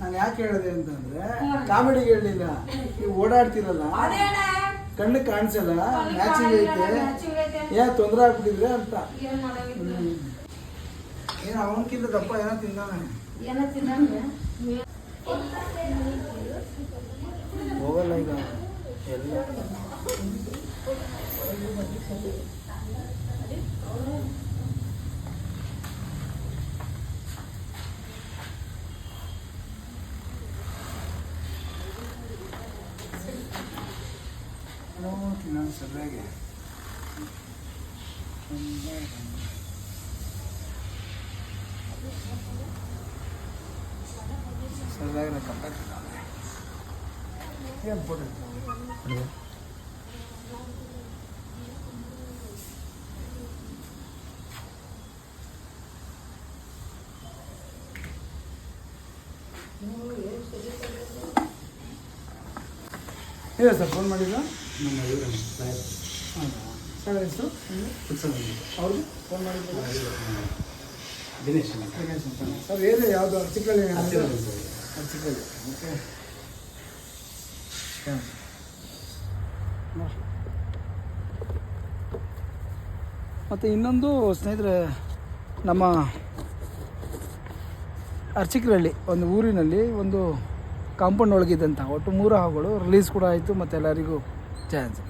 ನಾನು ಯಾಕೆ ಹೇಳಿದೆ ಅಂತಂದ್ರೆ ಕಾಮಿಡಿ ಹೇಳಲಿಲ್ಲ ನೀವು ಓಡಾಡ್ತಿರಲ್ಲ. ಕಣ್ಣು ಕಾಣಿಸಲ್ಲ. ಮ್ಯಾಚಿಂಗ್ ಐತೆ. ಏನ್ ತೊಂದರೆ ಆಗ್ಬಿಟ್ಟಿದ್ರೆ ಅಂತ. ಏನು ಅವನಕ್ಕಿಂತ ದಪ್ಪ ಏನೋ ತಿಂದಾನೆ. ಹೋಗಲ್ಲ ಈಗ. ಎಲ್ಲ. ನೋಡ್ತೀನಿ ನಾನು ಸರಿಯಾಗಿ ಸರಿಯಾಗಿ ಕಂಪ್ಲೀಟ್ ಏನು ಫೋಟೋ ಸರ್ ಫೋನ್ ಮಾಡಿಲ್ಲ ಸರ್ ಏರಿಯಾ ಯಾವುದು ಓಕೆ ಮತ್ತು ಇನ್ನೊಂದು ಸ್ನೇಹಿತರೆ, ನಮ್ಮ ಅರ್ಚಿಕರಳ್ಳಿ ಒಂದು ಊರಿನಲ್ಲಿ ಒಂದು ಕಾಂಪೌಂಡ್ ಒಳಗಿದ್ದಂಥ ಒಟ್ಟು ಮೂರು ಹಾವುಗಳು ರಿಲೀಸ್ ಕೂಡ ಆಯಿತು ಮತ್ತು ಎಲ್ಲರಿಗೂ 这样子。